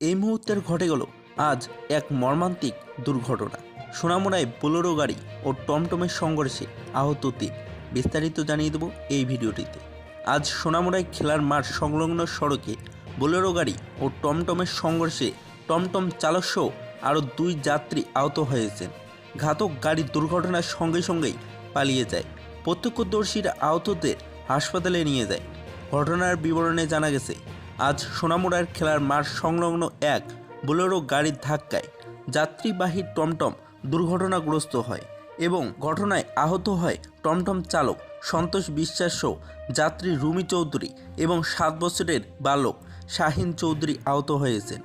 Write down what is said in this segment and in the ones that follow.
এই মুহূর্তের ঘটে গেল আজ এক মর্মান্তিক দুর্ঘটনা। সোনামুড়ায় বোলেরো গাড়ি ও টমটমের সংঘর্ষে আহত তিন। বিস্তারিত জানিয়ে দেব এই ভিডিওটিতে। আজ সোনামুড়ায় খেলার মাঠ সংলগ্ন সড়কে বোলেরো গাড়ি ও টমটমের সংঘর্ষে টমটম চালকসহ আরও দুই যাত্রী আহত হয়েছেন। ঘাতক গাড়ি দুর্ঘটনার সঙ্গে সঙ্গেই পালিয়ে যায়। প্রত্যক্ষদর্শীরা আহতদের হাসপাতালে নিয়ে যায়। ঘটনার বিবরণে জানা গেছে আজ সোনামুড়ার খেলার মাঠ সংলগ্ন এক বোলেরো গাড়ির ধাক্কায় যাত্রীবাহী টমটম দুর্ঘটনাগ্রস্ত হয় এবং ঘটনায় আহত হয় টমটম চালক সন্তোষ বিশ্বাস সহ যাত্রী রুমি চৌধুরী এবং সাত বছরের বালক শাহিন চৌধুরী আহত হয়েছেন।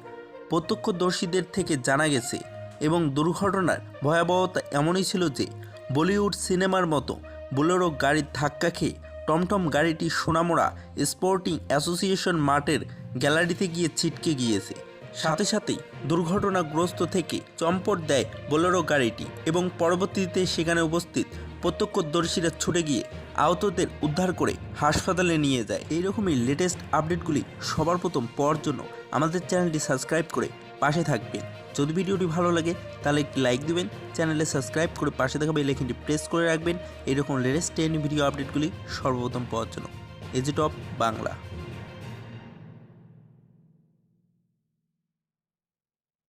প্রত্যক্ষদর্শীদের থেকে জানা গেছে এবং দুর্ঘটনার ভয়াবহতা এমনই ছিল যে বলিউড সিনেমার মতো বোলেরো গাড়ির ধাক্কা খেয়ে টমটম গাড়িটি সোনামোড়া স্পোর্টিং অ্যাসোসিয়েশন মাঠের গ্যালারিতে গিয়ে ছিটকে গিয়েছে। সাথে সাথেই দুর্ঘটনাগ্রস্ত থেকে চম্পট দেয় বোলেরো গাড়িটি এবং পরবর্তীতে সেখানে উপস্থিত প্রত্যক্ষদর্শীরা ছুটে গিয়ে আহতদের উদ্ধার করে হাসপাতালে নিয়ে যায়। এইরকমই লেটেস্ট আপডেটগুলি সবার প্রথম পাওয়ার জন্য আমাদের চ্যানেলটি সাবস্ক্রাইব করে পাশে থাকবেন। যদি ভিডিওটি ভালো লাগে, তাহলে একটি লাইক দেবেন চ্যানেলে সাবস্ক্রাইব করে পাশে থাকা বেল আইকনটি প্রেস করে রাখবেন। এরকম লেটেস্ট ট্রেন ভিডিও আপডেটগুলি সর্বপ্রথম পাওয়ার জন্য। AG top Bangla.